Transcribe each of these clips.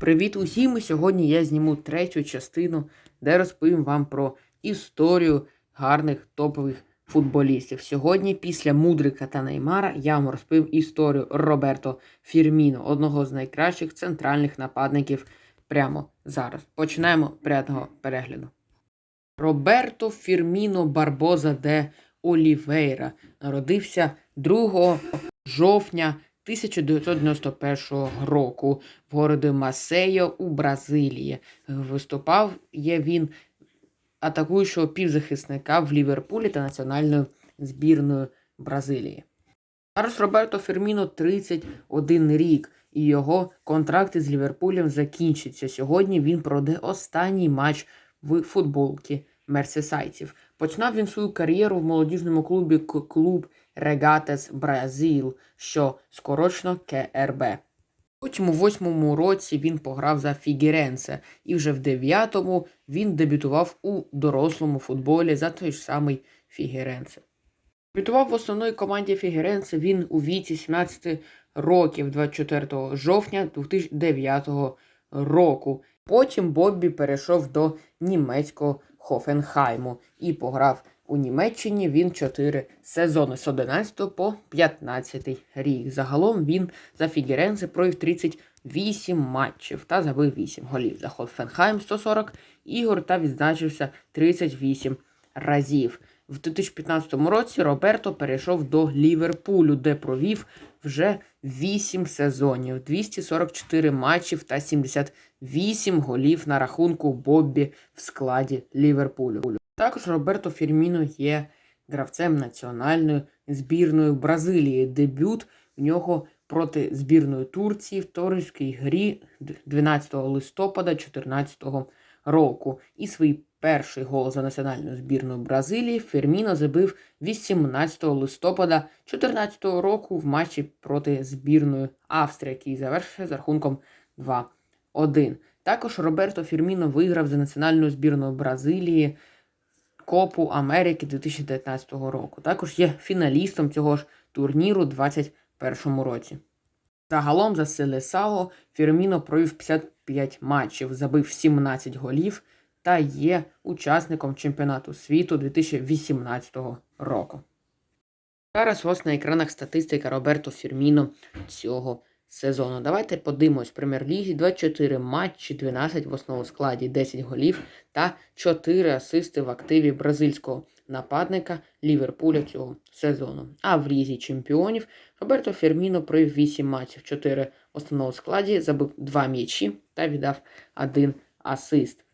Привіт усім! Сьогодні я зніму третю частину, де розповім вам про історію гарних топових футболістів. Сьогодні, після Мудрика та Неймара, я вам розповім історію Роберто Фірміно, одного з найкращих центральних нападників прямо зараз. Починаємо приятного перегляду. Роберто Фірміно Барбоза де Олівейра народився 2 жовтня 1991 року в городі Масейо у Бразилії. Виступав є він атакуючого півзахисника в Ліверпулі та національною збірною Бразилії. Зараз Роберто Ферміно 31 рік, і його контракт із Ліверпулем закінчиться. Сьогодні він пройде останній матч в футболці мерсесайців. Починав він свою кар'єру в молодіжному клубі клуб Регатес Бразил, що скорочено КРБ. У восьмому році він пограв за Фігеренце, і вже в дев'ятому він дебютував у дорослому футболі за той ж самий Фігеренце. Дебютував в основної команді Фігеренце він у віці 17 років 24 жовтня 2009 року. Потім Боббі перейшов до німецького Хофенхайму і пограв у Німеччині він 4 сезони з 11 по 15 рік. Загалом він за Фігеренце провів 38 матчів та забив 8 голів. За Хофенхайм 140 ігор та відзначився 38 разів. В 2015 році Роберто перейшов до Ліверпулю, де провів вже 8 сезонів, 244 матчів та 78 голів на рахунку Боббі в складі Ліверпулю. Також Роберто Фірміно є гравцем національної збірної Бразилії. Дебют в нього проти збірної Турції в товариській грі 12 листопада 2014 року. І свій перший гол за національну збірну Бразилії Ферміно забив 18 листопада 2014 року в матчі проти збірної Австрії, який завершився з рахунком 2-1. Також Роберто Фірміно виграв за національну збірну Бразилії Копу Америки 2019 року. Також є фіналістом цього ж турніру у 2021 році. Загалом за Селесао Фірміно провів 55 матчів, забив 17 голів та є учасником чемпіонату світу 2018 року. Зараз вас на екранах статистика Роберто Фірміно цього сезону. Давайте подивимось в прем'єр-лігі 24 матчі, 12 в основному складі, 10 голів та 4 асисти в активі бразильського нападника Ліверпуля цього сезону. А в лізі чемпіонів Роберто Ферміно провів 8 матчів, 4 в основному складі, забив 2 м'ячі та віддав 1 асист.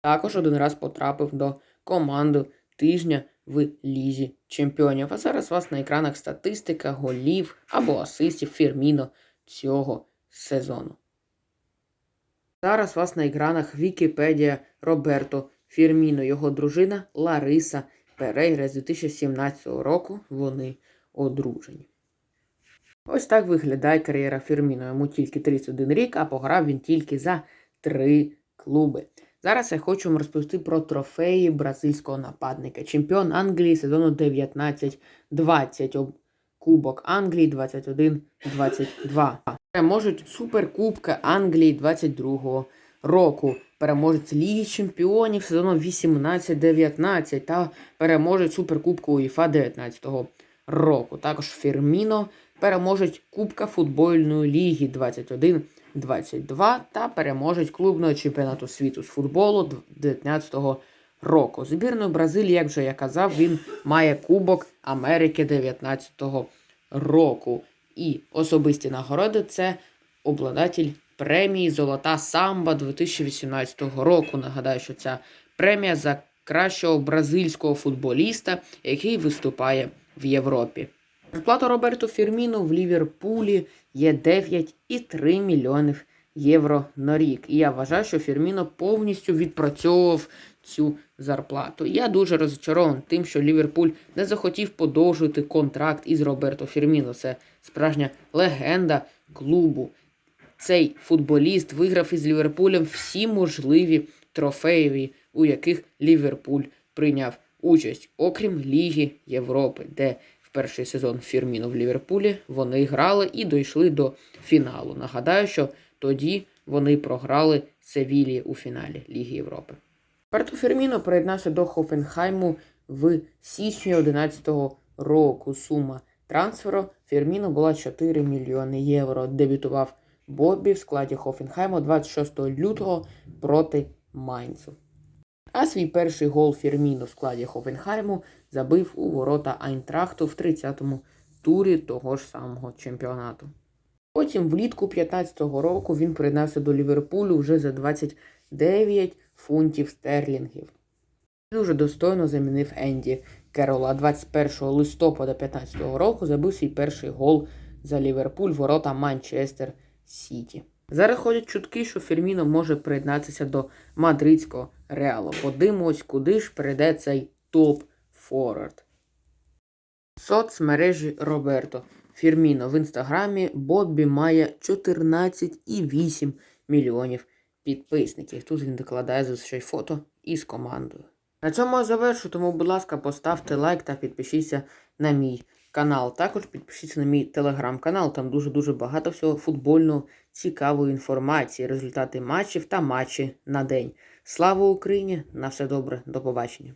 Також один раз потрапив до команди тижня в лізі чемпіонів. А зараз у вас на екранах статистика голів або асистів Фірміно цього сезону. Зараз вас на екранах Вікіпедія Роберто Фірміно, його дружина Лариса Перейра з 2017 року. Вони одружені. Ось так виглядає кар'єра Фірміно. Йому тільки 31 рік, а пограв він тільки за три клуби. Зараз я хочу вам розповісти про трофеї бразильського нападника. Чемпіон Англії сезону 19-20. Кубок Англії 21-22. Переможуть Суперкубка Англії 22 року. Переможець Ліги Чемпіонів сезону 18-19 та переможець Суперкубку УЄФА 19 року. Також Фірміно переможець Кубка футбольної ліги 21-22 та переможець клубного чемпіонату світу з футболу 19 року. Збірною Бразилії, як вже я казав, він має Кубок Америки 19 року. І особисті нагороди це обладатель премії Золота Самба 2018 року. Нагадаю, що ця премія за кращого бразильського футболіста, який виступає в Європі. Зарплата Роберту Фірміно в Ліверпулі є 9,3 мільйонів євро на рік. І я вважаю, що Фірміно повністю відпрацьовував цю зарплату. Я дуже розчарований тим, що Ліверпуль не захотів подовжувати контракт із Роберто Фірміно. Це справжня легенда клубу. Цей футболіст виграв із Ліверпулем всі можливі трофеї, у яких Ліверпуль прийняв участь, окрім Ліги Європи, де в перший сезон Фірміно в Ліверпулі вони грали і дійшли до фіналу. Нагадаю, що тоді вони програли Севілі у фіналі Ліги Європи. Роберто Ферміно приєднався до Хофенхайму в січні 2011 року. Сума трансферу Ферміно була 4 мільйони євро. Дебютував Боббі в складі Хофенхайму 26 лютого проти Майнцу. А свій перший гол Ферміно в складі Хофенхайму забив у ворота Айнтрахту в 30-му турі того ж самого чемпіонату. Потім влітку 15-го року він приєднався до Ліверпулю вже за 29 фунтів стерлінгів. Дуже достойно замінив Енді Керола. 21 листопада 15-го року забив свій перший гол за Ліверпуль ворота Манчестер Сіті. Зараз ходять чутки, що Ферміно може приєднатися до мадридського реалу. Подивимось, куди ж перейде цей топ форвард. Соцмережі Роберто Фірміно в інстаграмі Боббі має 14,8 мільйонів підписників. Тут він докладає зазвичай фото із командою. На цьому я завершу, тому, будь ласка, поставте лайк та підпишіться на мій канал. Також підпишіться на мій телеграм-канал. Там дуже-дуже багато всього футбольного, цікавої інформації, результати матчів та матчі на день. Слава Україні! На все добре, до побачення.